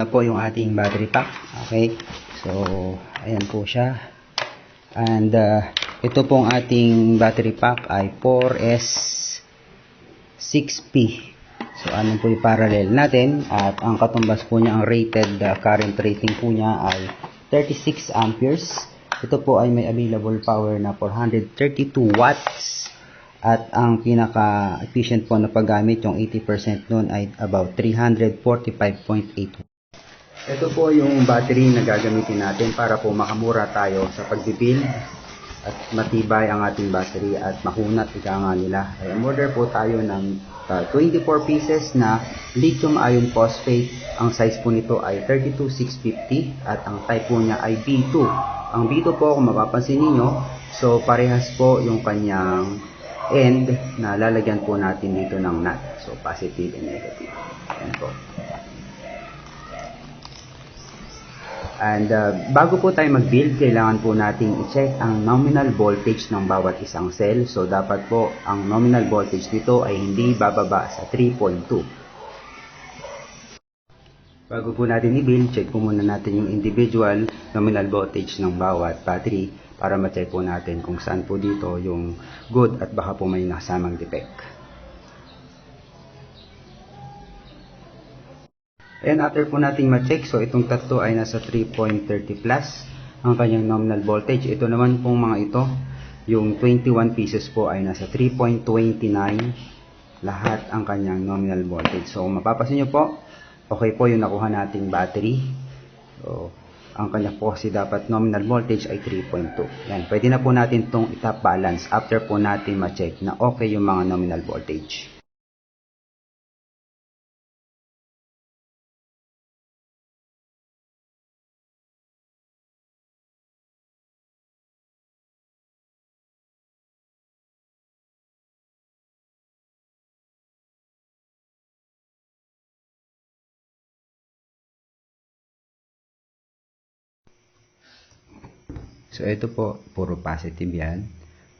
na po yung ating battery pack. Okay. So, ayan po siya. And uh, ito pong ating battery pack ay 4S 6P. So, ano po yung parallel natin at ang katumbas po niya, ang rated uh, current rating po niya ay 36 amperes. Ito po ay may available power na 432 watts at ang pinaka efficient po na paggamit yung 80% nun ay about 345.8 ito po yung battery na gagamitin natin para po makamura tayo sa pagbibuild at matibay ang ating battery at mahunat ika nga nila. Ay, order po tayo ng uh, 24 pieces na lithium ion phosphate. Ang size po nito ay 32650 at ang type po niya ay B2. Ang B2 po kung mapapansin niyo, so parehas po yung kanyang end na lalagyan po natin dito ng nut. So positive and negative. Yan po. And uh, bago po tayo mag-build, kailangan po nating i-check ang nominal voltage ng bawat isang cell. So dapat po ang nominal voltage nito ay hindi bababa sa 3.2. Bago po natin i-build, check po muna natin yung individual nominal voltage ng bawat battery para ma-check po natin kung saan po dito yung good at baka po may nasamang defect. And after po nating ma-check, so itong tatlo ay nasa 3.30 plus ang kanyang nominal voltage. Ito naman pong mga ito, yung 21 pieces po ay nasa 3.29 lahat ang kanyang nominal voltage. So mapapansin nyo po, okay po yung nakuha nating battery. So, ang kanya po kasi dapat nominal voltage ay 3.2. Yan, pwede na po natin itong itap balance after po natin ma-check na okay yung mga nominal voltage. So, ito po, puro positive yan.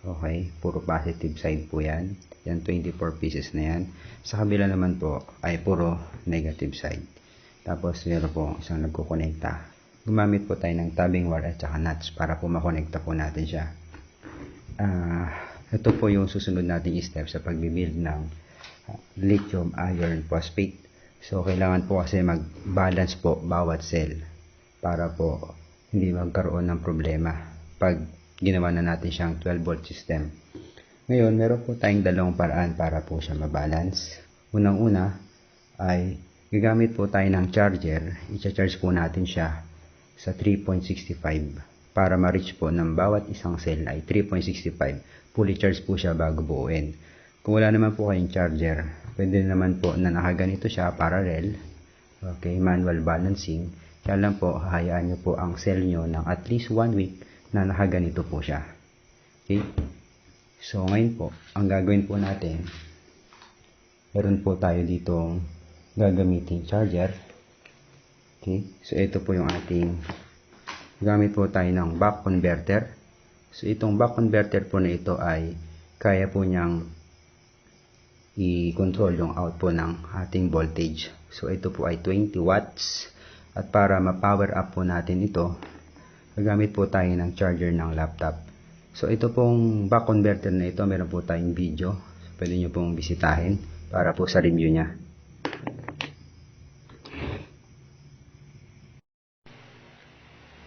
Okay, puro positive side po yan. Yan, 24 pieces na yan. Sa kabila naman po, ay puro negative side. Tapos, meron po isang nagkukonekta. Gumamit po tayo ng tabbing wire at saka nuts para po makonekta po natin siya. Ah, ito po yung susunod nating step sa pagbibuild ng ah, lithium iron phosphate. So, kailangan po kasi mag-balance po bawat cell para po hindi magkaroon ng problema pag ginawa na natin siyang 12 volt system. Ngayon, meron po tayong dalawang paraan para po siya mabalance. Unang-una ay gagamit po tayo ng charger. I-charge po natin siya sa 3.65 para ma-reach po ng bawat isang cell ay 3.65. Fully charge po siya bago buuin. Kung wala naman po kayong charger, pwede naman po na nakaganito siya parallel. Okay, manual balancing. Kaya lang po, hahayaan nyo po ang cell nyo ng at least one week na nakaganito po siya. Okay? So, ngayon po, ang gagawin po natin, meron po tayo ditong gagamitin charger. Okay? So, ito po yung ating, gamit po tayo ng back converter. So, itong back converter po na ito ay kaya po niyang i-control yung output ng ating voltage. So, ito po ay 20 watts. At para ma-power up po natin ito, gagamit po tayo ng charger ng laptop. So, ito pong back converter na ito, meron po tayong video. Pwede nyo pong bisitahin para po sa review niya.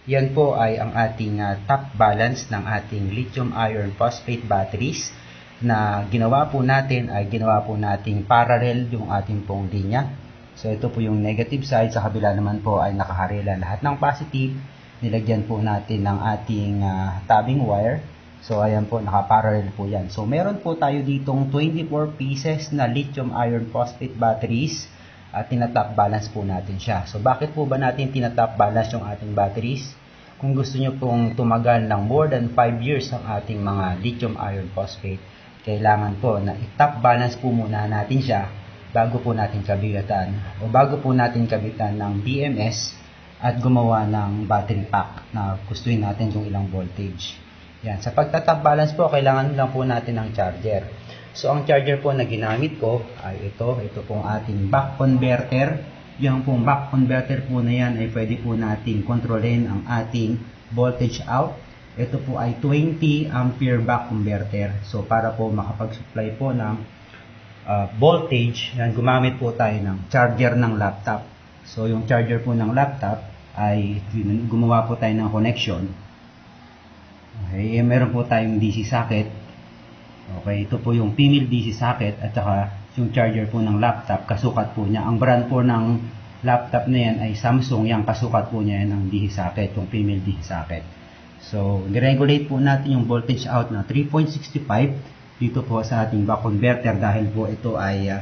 Yan po ay ang ating uh, top balance ng ating lithium iron phosphate batteries na ginawa po natin ay ginawa po nating parallel yung ating pong linya. So ito po yung negative side, sa kabila naman po ay nakaharela lahat ng positive. Nilagyan po natin ng ating uh, tabbing wire. So ayan po, nakaparallel po yan. So meron po tayo ditong 24 pieces na lithium iron phosphate batteries at tinatap balance po natin siya. So bakit po ba natin tinatap balance yung ating batteries? Kung gusto nyo pong tumagal ng more than 5 years ang ating mga lithium iron phosphate, kailangan po na i-top balance po muna natin siya bago po natin kabitan o bago po natin kabitan ng BMS at gumawa ng battery pack na gustuin natin kung ilang voltage. Yan. Sa pagtatap balance po, kailangan lang po natin ng charger. So, ang charger po na ginamit ko ay ito. Ito pong ating back converter. Yung pong back converter po na yan ay pwede po nating kontrolin ang ating voltage out. Ito po ay 20 ampere back converter. So para po makapag-supply po ng uh, voltage, yan, gumamit po tayo ng charger ng laptop. So yung charger po ng laptop ay gumawa po tayo ng connection. Okay, eh, meron po tayong DC socket. Okay, ito po yung female DC socket at saka yung charger po ng laptop, kasukat po niya. Ang brand po ng laptop na yan ay Samsung, yung kasukat po niya yan ng DC socket, yung female DC socket. So, niregulate po natin yung voltage out na 3.65 dito po sa ating back converter dahil po ito ay uh,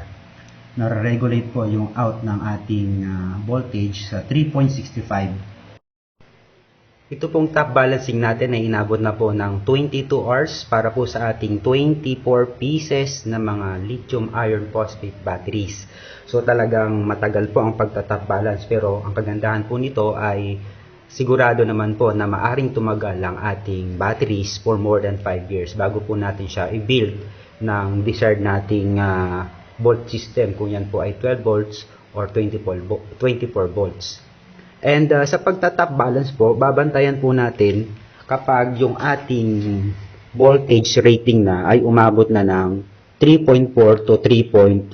nare-regulate po yung out ng ating ah, voltage sa 3.65 ito pong top balancing natin ay inabot na po ng 22 hours para po sa ating 24 pieces na mga lithium iron phosphate batteries. So talagang matagal po ang pagta-top balance pero ang kagandahan po nito ay sigurado naman po na maaring tumagal ang ating batteries for more than 5 years bago po natin siya i-build ng desired nating ah, volt system kung yan po ay 12 volts or 24 vo- 24 volts. And uh, sa pagtatap balance po, babantayan po natin kapag yung ating voltage rating na ay umabot na ng 3.4 to 3.5.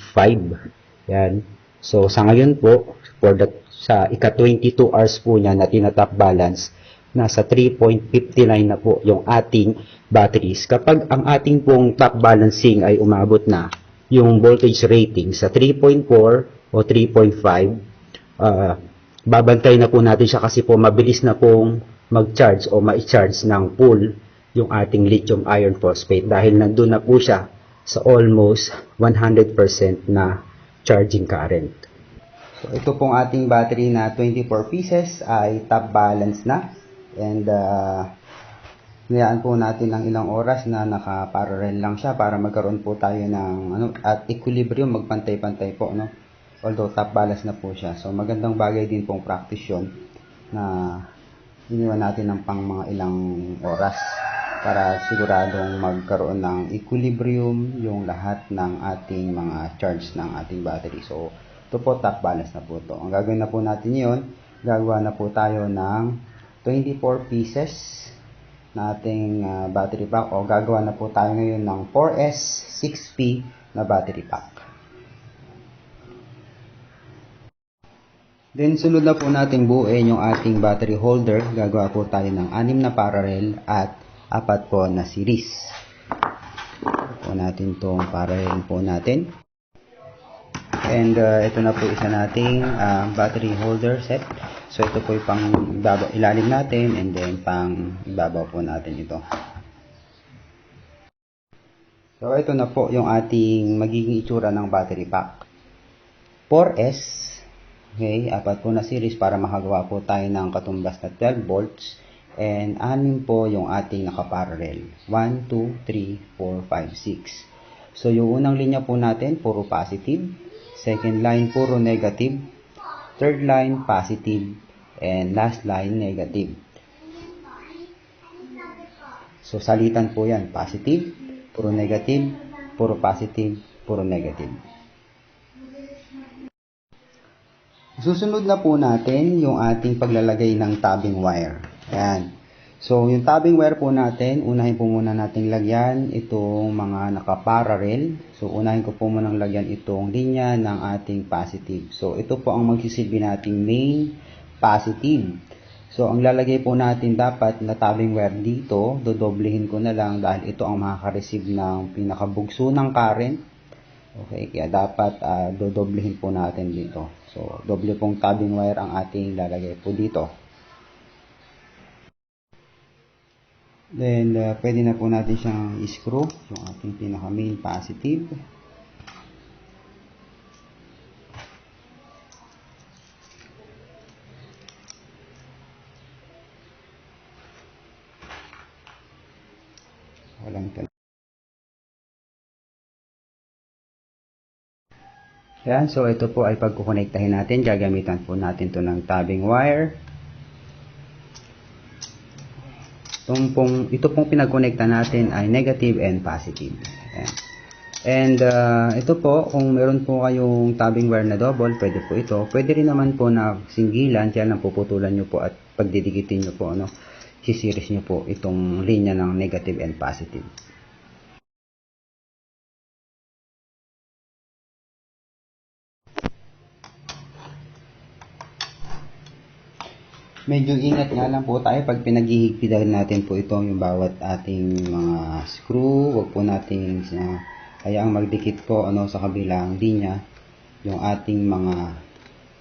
Yan. So sa ngayon po, for the, sa ika 22 hours po niya na tinatap balance, nasa 3.59 na po yung ating batteries. Kapag ang ating pong top balancing ay umabot na yung voltage rating sa 3.4 o 3.5, uh, babantay na po natin siya kasi po mabilis na pong mag-charge o ma-charge ng full yung ating lithium iron phosphate dahil nandun na po siya sa almost 100% na charging current. So ito pong ating battery na 24 pieces ay top balance na and uh, Niyaan po natin ng ilang oras na naka-parallel lang siya para magkaroon po tayo ng ano at equilibrium magpantay-pantay po no. Although top balance na po siya. So magandang bagay din pong practice 'yon na iniwan natin ng pang mga ilang oras para siguradong magkaroon ng equilibrium yung lahat ng ating mga charge ng ating battery. So ito po top balance na po to. Ang gagawin na po natin 'yon, gagawa na po tayo ng 24 pieces na ating ah, battery pack o gagawa na po tayo ngayon ng 4S 6P na battery pack. Then sunod na po nating buuin yung ating battery holder. Gagawa po tayo ng anim na parallel at apat po na series. Po natin tong parallel po natin. And uh, ito na po isa nating ah, battery holder set. So ito po yung pang ibabaw, ilalim natin and then pang ibabaw po natin ito. So ito na po yung ating magiging itsura ng battery pack. 4S, okay, apat po na series para makagawa po tayo ng katumbas na 12 volts. And anim po yung ating nakaparallel. 1, 2, 3, 4, 5, 6. So yung unang linya po natin, puro positive. Second line, puro negative. Third line, positive. And last line, negative. So, salitan po yan. Positive, puro negative, puro positive, puro negative. Susunod na po natin yung ating paglalagay ng tabbing wire. Ayan. So, yung tabbing wire po natin, unahin po muna natin lagyan itong mga nakaparallel. So, unahin ko po muna lagyan itong linya ng ating positive. So, ito po ang magsisilbi nating main positive. So, ang lalagay po natin dapat na tabbing wire dito, dodoblehin ko na lang dahil ito ang makaka-receive ng pinakabugso ng current. Okay, kaya dapat uh, dodoblehin po natin dito. So, doble pong tabbing wire ang ating lalagay po dito. Then, uh, pwede na po natin siyang i-screw, yung ating pinaka main positive. Walang ito. Yan, so ito po ay pagkukonektahin natin. Gagamitan po natin to ng tabbing wire. Itong pong, ito pong pinagkonekta natin ay negative and positive. Ayan. And uh, ito po, kung meron po kayong tabbing wire na double, pwede po ito. Pwede rin naman po na singgilan, kaya lang puputulan nyo po at pagdidikitin nyo po, ano, sisiris nyo po itong linya ng negative and positive. Medyo ingat nga lang po tayo pag pinaghihigpitan natin po ito yung bawat ating mga screw. Huwag po natin uh, hayaang magdikit po ano sa kabilang linya yung ating mga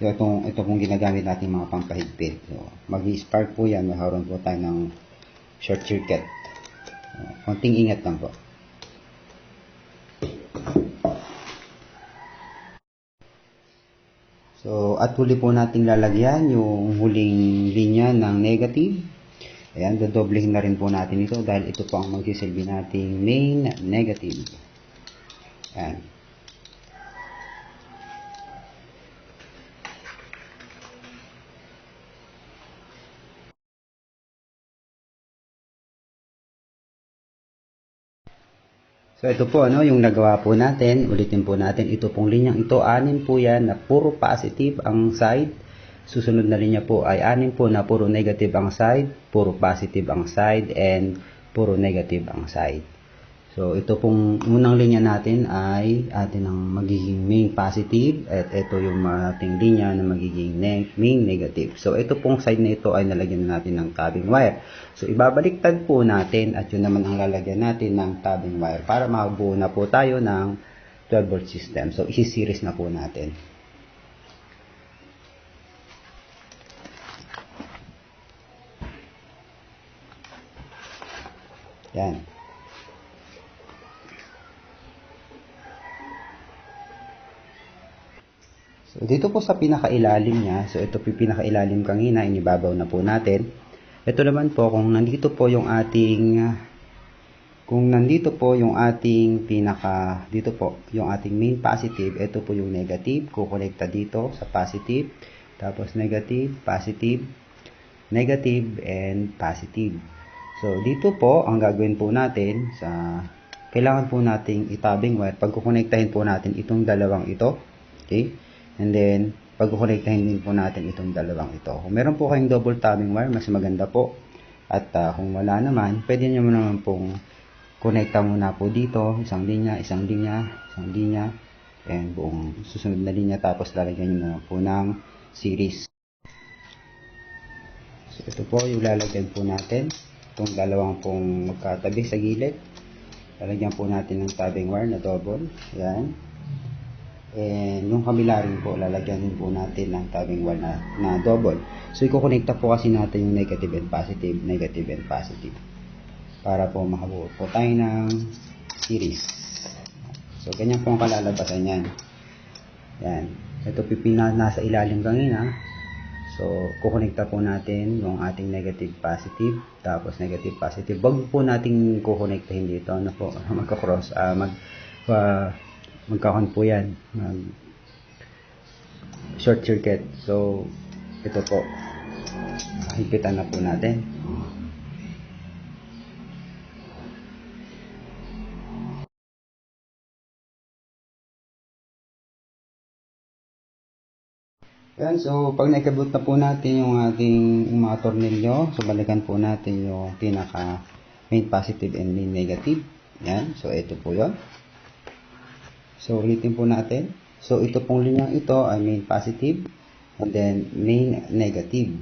yung itong, ito pong ginagamit nating mga pampahigpit. So, mag-spark po yan, magkaroon po tayo ng short circuit. Uh, konting ingat lang po. So, at huli po nating lalagyan yung huling linya ng negative. Ayan, dodoblehin na rin po natin ito dahil ito po ang magsisilbi nating main negative. Ayan. So ito po ano yung nagawa po natin, ulitin po natin ito pong linyang ito, anim po yan na puro positive ang side. Susunod na linya po ay anim po na puro negative ang side, puro positive ang side, and puro negative ang side. So ito pong unang linya natin ay atin ang magiging main positive at ito yung ating linya na magiging main negative. So ito pong side na ito ay nalagyan na natin ng tabbing wire. So ibabaliktad po natin at yun naman ang lalagyan natin ng tabbing wire para makabuo na po tayo ng 12 volt system. So isi-series na po natin. Yan. Dito po sa pinakailalim niya, so ito po pinakailalim kanina, inibabaw na po natin. Ito naman po, kung nandito po yung ating, kung nandito po yung ating pinaka, dito po, yung ating main positive, ito po yung negative, kukonekta dito sa positive, tapos negative, positive, negative, and positive. So, dito po, ang gagawin po natin sa, kailangan po nating itabing wire, pag kukonektahin po natin itong dalawang ito, okay, And then, pag-connectahin din po natin itong dalawang ito. Kung meron po kayong double tabbing wire, mas maganda po. At uh, kung wala naman, pwede nyo naman pong connecta muna po dito, isang linya, isang linya, isang linya, and buong susunod na linya, tapos lalagyan nyo naman po ng series. So, ito po yung lalagyan po natin. Itong dalawang pong magkatabi sa gilid. Lalagyan po natin ng tabbing wire na double. Yan. And yung kabila rin po, lalagyan po natin ng tabbing wire na, na double. So, ikukonekta po kasi natin yung negative and positive, negative and positive. Para po makabuo po tayo ng series. So, ganyan po ang kalalabasan yan. Yan. Ito pipina nasa ilalim kanina. So, kukonekta po natin yung ating negative positive, tapos negative positive. Wag po nating kukonektahin dito, ano po, magka-cross, uh, mag, uh, magkakon po yan mag short circuit. So ito po. Higpitan na po natin. Yan so pag naikabot na po natin yung ating mga tornilyo so balikan po natin yung pinaka main positive and main negative. Yan so ito po yon So, ulitin po natin. So, ito pong linyang ito ay main positive and then main negative.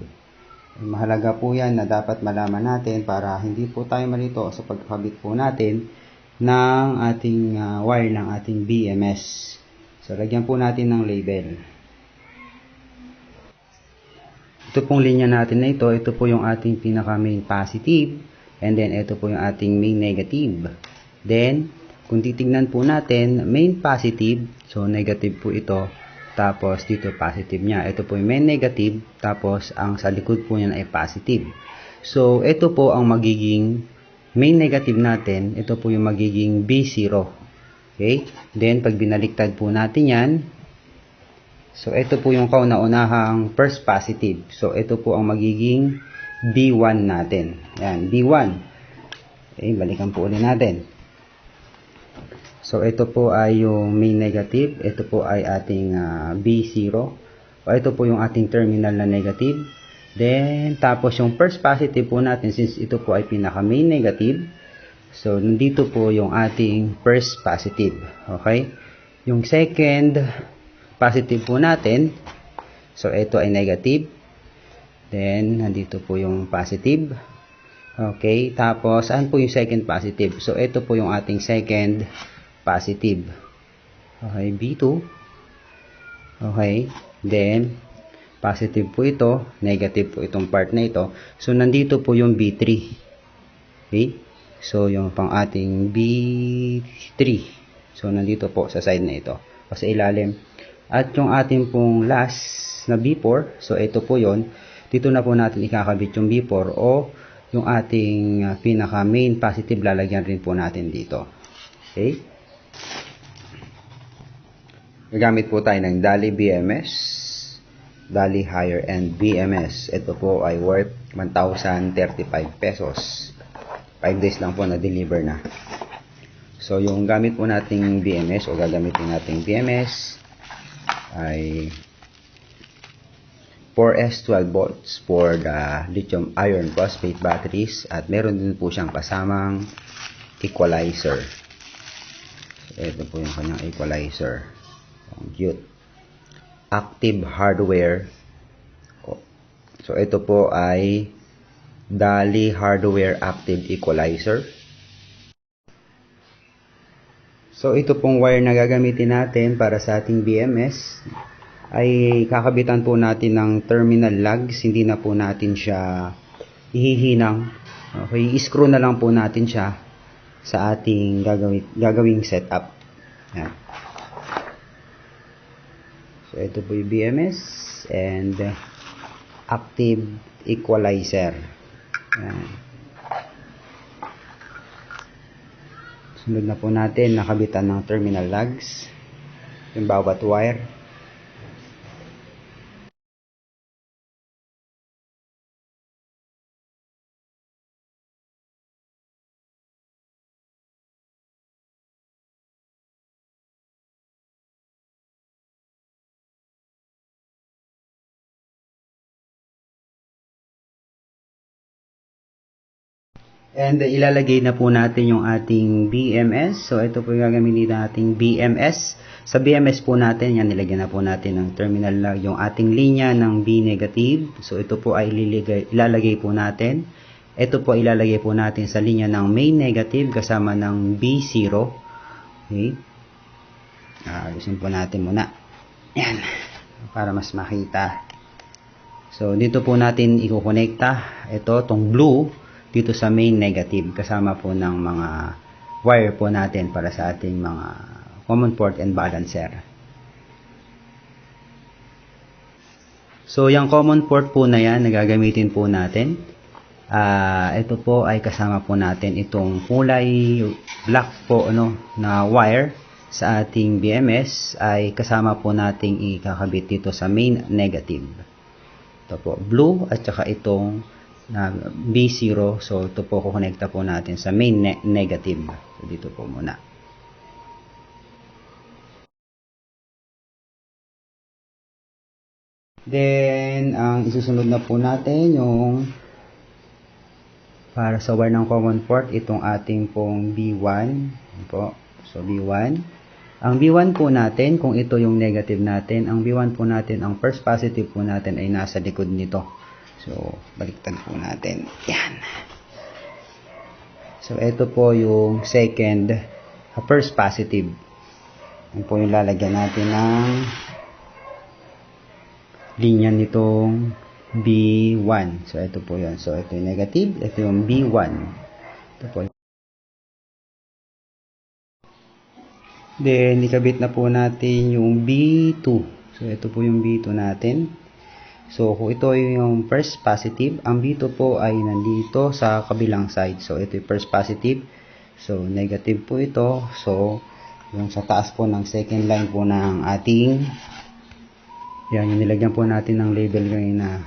Mahalaga po yan na dapat malaman natin para hindi po tayo malito sa pagkakabit po natin ng ating uh, wire ng ating BMS. So, lagyan po natin ng label. Ito pong linya natin na ito, ito po yung ating pinaka main positive and then ito po yung ating main negative. Then, kung titingnan po natin, main positive, so negative po ito, tapos dito positive niya. Ito po yung main negative, tapos ang sa likod po niya ay positive. So, ito po ang magiging main negative natin, ito po yung magiging B0. Okay? Then, pag binaliktad po natin yan, so ito po yung kauna-unahang first positive. So, ito po ang magiging B1 natin. Yan, B1. Okay, balikan po ulit natin. So, ito po ay yung main negative. Ito po ay ating ah, B0. O, ito po yung ating terminal na negative. Then, tapos yung first positive po natin, since ito po ay pinaka main negative, so, nandito po yung ating first positive. Okay? Yung second positive po natin, so, ito ay negative. Then, nandito po yung positive. Okay, tapos, saan po yung second positive? So, ito po yung ating second positive. Okay, B2. Okay, then, positive po ito, negative po itong part na ito. So, nandito po yung B3. Okay, so, yung pang ating B3. So, nandito po sa side na ito. O sa ilalim. At yung ating pong last na B4, so ito po yon Dito na po natin ikakabit yung B4 o yung ating uh, pinaka main positive lalagyan rin po natin dito. Okay? Gagamit po tayo ng Dali BMS, Dali Higher End BMS. Ito po ay worth 1,035 pesos. 5 days lang po na-deliver na. So, yung gamit po nating BMS o gagamitin nating BMS ay 4S 12 volts for the lithium iron phosphate batteries at meron din po siyang kasamang equalizer. So, ito po yung kanyang equalizer. Cute. Active hardware. So, ito po ay Dali Hardware Active Equalizer. So, ito pong wire na gagamitin natin para sa ating BMS ay kakabitan po natin ng terminal lugs. Hindi na po natin siya ihihinang. Okay, screw na lang po natin siya sa ating gagawin, gagawing setup. Yan. So, ito po yung BMS and active equalizer. Yan. Sunod na po natin nakabitan ng terminal lugs yung bawat wire. And ilalagay na po natin yung ating BMS. So, ito po yung gagamitin nating BMS. Sa BMS po natin, yan, nilagyan na po natin ng terminal na yung ating linya ng B negative. So, ito po ay ilalagay, ilalagay po natin. Ito po ilalagay po natin sa linya ng main negative kasama ng B0. Okay. Ayusin po natin muna. Yan. Para mas makita. So, dito po natin ikukonekta. Ito, tong blue dito sa main negative kasama po ng mga wire po natin para sa ating mga common port and balancer. So, yung common port po na yan, nagagamitin po natin. Uh, ito po ay kasama po natin itong kulay black po ano, na wire sa ating BMS ay kasama po nating ikakabit dito sa main negative. Ito po, blue at saka itong na B0. So, ito po kukonekta po natin sa main ne negative. So, dito po muna. Then, ang isusunod na po natin yung para sa wire ng common port, itong ating pong B1. Po. So, B1. Ang B1 po natin, kung ito yung negative natin, ang B1 po natin, ang first positive po natin ay nasa likod nito. So, baliktad po natin. Yan. So, ito po yung second, uh, first positive. Yan po yung lalagyan natin ng linya nitong B1. So, ito po yun. So, ito yung negative. Ito yung B1. Ito po. Then, ikabit na po natin yung B2. So, ito po yung B2 natin. So, kung ito yung first positive, ang B2 po ay nandito sa kabilang side. So, ito yung first positive. So, negative po ito. So, yung sa taas po ng second line po ng ating yan, yung nilagyan po natin ng label kanina.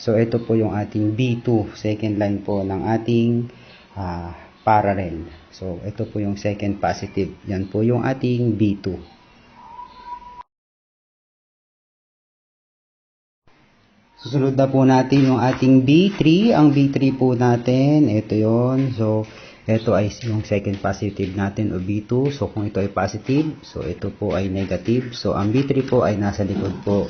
So, ito po yung ating B2, second line po ng ating uh, parallel. So, ito po yung second positive. Yan po yung ating B2. Susunod na po natin yung ating B3. Ang B3 po natin, ito yon So, ito ay yung second positive natin o B2. So, kung ito ay positive, so ito po ay negative. So, ang B3 po ay nasa likod po.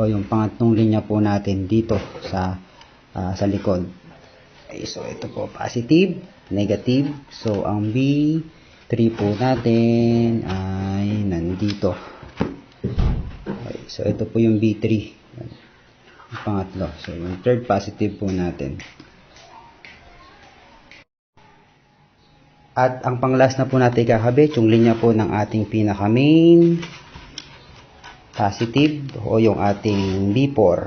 O yung pangatlong linya po natin dito sa ah, sa likod. Okay, so, ito po positive, negative. So, ang B3 po natin ay nandito. Okay, so, ito po yung B3. Yung pangatlo. So, yung third positive po natin. At ang panglas na po natin kakabit, yung linya po ng ating pinaka main positive o yung ating B4.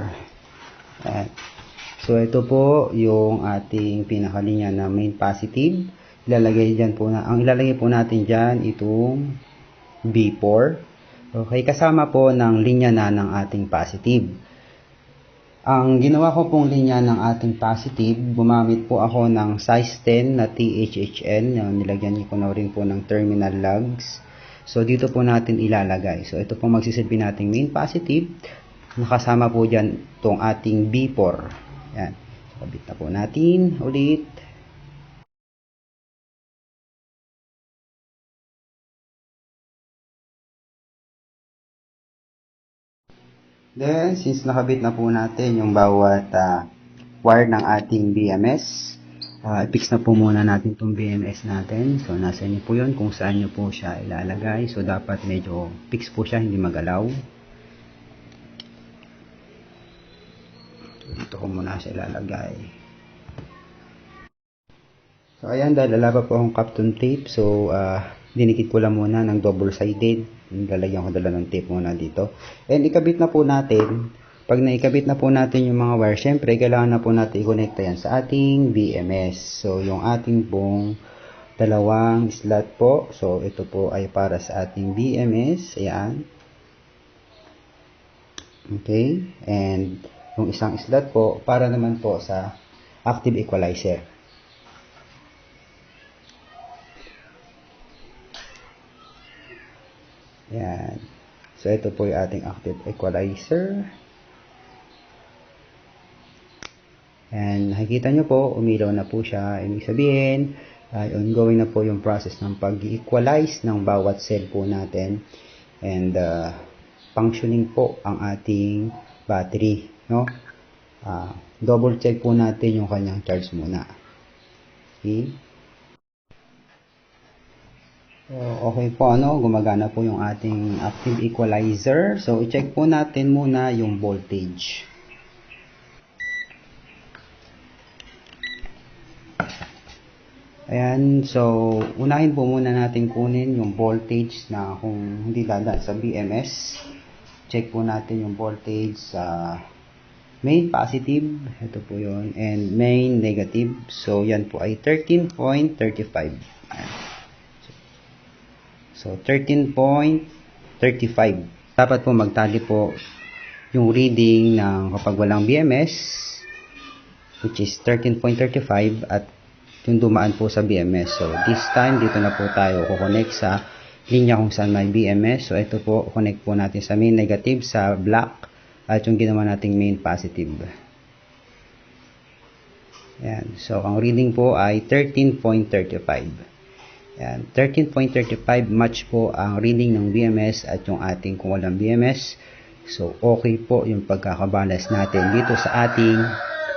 Ayan. So, ito po yung ating pinakalinya na main positive. Ilalagay dyan po na, ang ilalagay po natin dyan itong B4. Okay, kasama po ng linya na ng ating positive. Ang ginawa ko pong linya ng ating positive, gumamit po ako ng size 10 na THHN. Yan, nilagyan ko na rin po ng terminal lugs. So, dito po natin ilalagay. So, ito po magsisilbi nating main positive. Nakasama po dyan itong ating B4. Yan. Kabit na po natin ulit. Then, since nakabit na po natin yung bawat ah, wire ng ating BMS, ah, i-fix na po muna natin itong BMS natin. So, nasa inyo po yun kung saan nyo po siya ilalagay. So, dapat medyo fix po siya, hindi magalaw. Dito ko muna siya ilalagay. So, ayan, dahil alaba po akong Captain tape. So, ah, dinikit ko lang muna ng double-sided. Lalagyan ko dala ng tape muna dito. And ikabit na po natin. Pag naikabit na po natin yung mga wire, syempre, kailangan na po natin i-connect yan sa ating BMS. So, yung ating pong dalawang slot po. So, ito po ay para sa ating BMS. Ayan. Okay. And yung isang slot po, para naman po sa active equalizer. Yan. So, ito po yung ating active equalizer. And nakikita nyo po, umilaw na po siya. Ibig sabihin, ay ongoing na po yung process ng pag-equalize ng bawat cell po natin. And uh, functioning po ang ating battery. No? Ah, double check po natin yung kanyang charge muna. Okay? So, okay po, ano, gumagana po yung ating active equalizer. So, i-check po natin muna yung voltage. Ayan, so, unahin po muna natin kunin yung voltage na kung hindi dadaan sa BMS. Check po natin yung voltage sa main positive, ito po yon and main negative. So, yan po ay 13.35. Ayan. So, 13.35. Dapat po magtali po yung reading ng kapag walang BMS, which is 13.35 at yung dumaan po sa BMS. So, this time, dito na po tayo kukonect sa linya kung saan may BMS. So, ito po, connect po natin sa main negative sa black at yung ginawa nating main positive. Ayan. So, ang reading po ay 13.35. Yan, 13.35 match po ang reading ng BMS at yung ating kung walang BMS. So, okay po yung pagkakabalance natin dito sa ating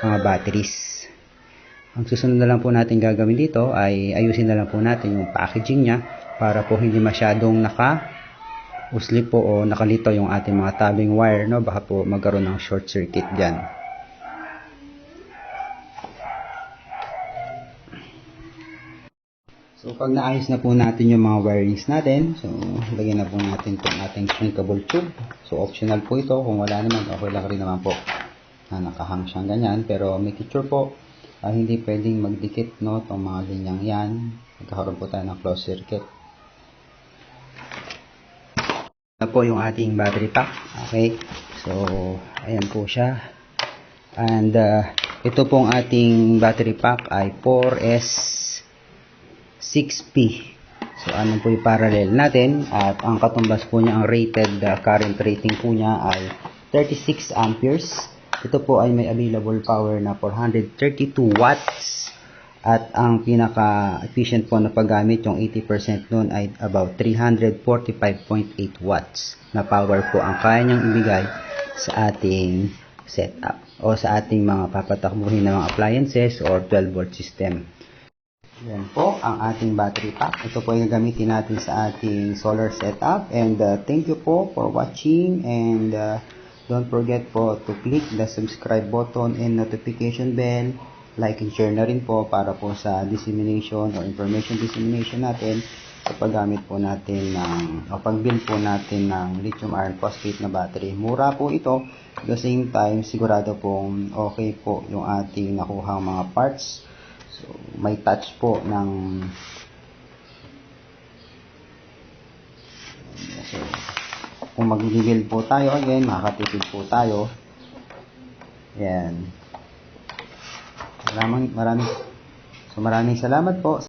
mga batteries. Ang susunod na lang po natin gagawin dito ay ayusin na lang po natin yung packaging niya para po hindi masyadong naka uslip po o nakalito yung ating mga tabing wire. No? Baka po magkaroon ng short circuit dyan. So, pag naayos na po natin yung mga wirings natin, so, lagyan na po natin itong ating shrinkable tube. So, optional po ito. Kung wala naman, okay lang rin naman po na nakahang siyang ganyan. Pero, make sure po, ah, hindi pwedeng magdikit, no, itong mga linyang yan. Magkakaroon po tayo ng closed circuit. Na po yung ating battery pack. Okay. So, ayan po siya. And, uh, ito pong ating battery pack ay 4S 6P. So, ano po yung parallel natin? At ang katumbas po niya, ang rated uh, current rating po niya ay 36 amperes. Ito po ay may available power na 432 watts. At ang pinaka-efficient po na paggamit, yung 80% nun ay about 345.8 watts na power po ang kaya niyang ibigay sa ating setup o sa ating mga papatakbuhin na mga appliances or 12 volt system. Yan po ang ating battery pack. Ito po yung gagamitin natin sa ating solar setup. And uh, thank you po for watching. And uh, don't forget po to click the subscribe button and notification bell. Like and share na rin po para po sa dissemination or information dissemination natin sa paggamit po natin ng o pag-build po natin ng lithium iron phosphate na battery. Mura po ito. At the same time, sigurado pong okay po yung ating nakuhang mga parts. So, may touch po ng so, kung mag-build po tayo again, makakatipid po tayo. Yan. Maraming, maraming, so maraming salamat po.